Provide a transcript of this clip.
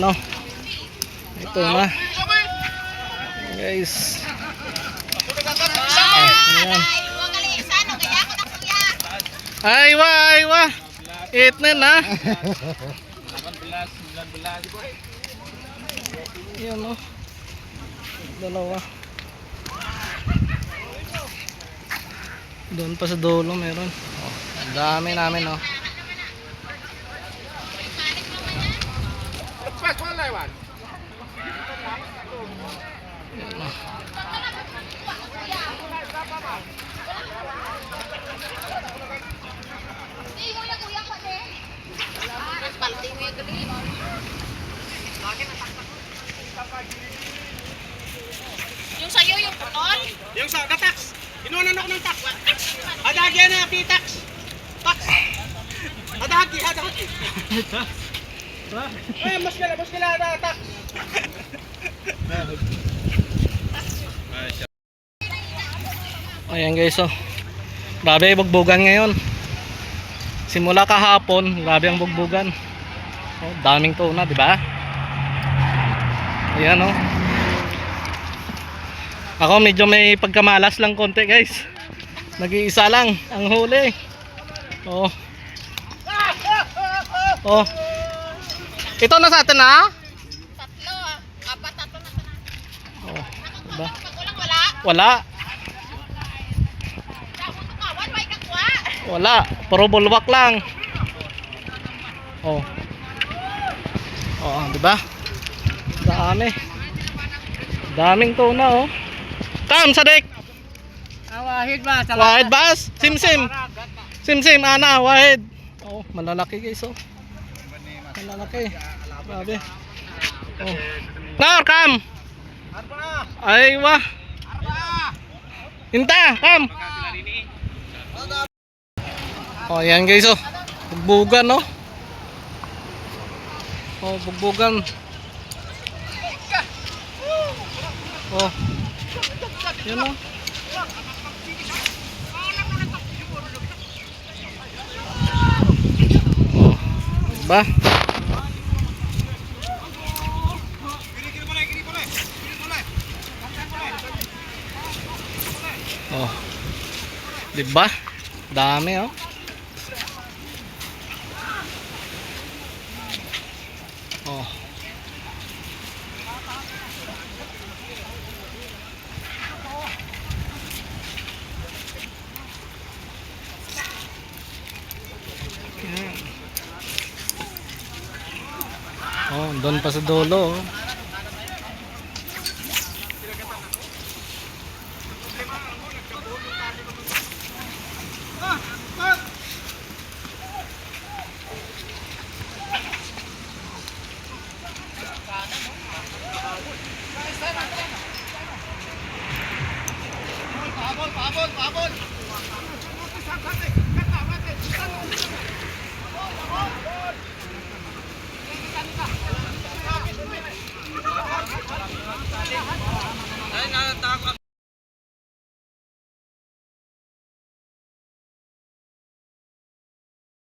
Ayan o. Ito na. Guys. Ayan. Aywa, aywa. It na na. Yan o. Dalawa. Doon pa sa dulo meron. Oh, ang dami namin oh. Yan, oh. Yung sa'yo, yung putol? Yung sa tax. Inunan ako ng tax. Adagi na pi tax. Tax. Adagi, adagi. Eh, mas kala, mas kala na tax. Ayan guys oh. Grabe bugbugan ngayon. Simula kahapon, grabe ang bugbugan. Oh, daming tuna, di ba? Ayan oh. Ako medyo may pagkamalas lang konti guys. Nag-iisa lang ang huli. Oh. Oh. Ito na sa atin ha? Tatlo, ah. apat, tatlo na sana. Oh, diba? Wala. Wala. Wala, puro bulwak lang. Oh. Oh, 'di ba? Dami. Daming tuna oh. Kam sadik. Awahid ba? Wahid bas. Simsim. Simsim ana wahid. Oh, malalaki guys oh. Malalaki. Grabe. Oh. Nar kam. Ay wah. Inta, kam. Oh, yan guys oh. Bugbugan no. Oh, bugbugan. Oh. Yan oh. Oh. Ba? Oh. Di ba? Dami oh. Oh. Oh, doon pa sa dulo. oh. পাগল পাগল পাগল।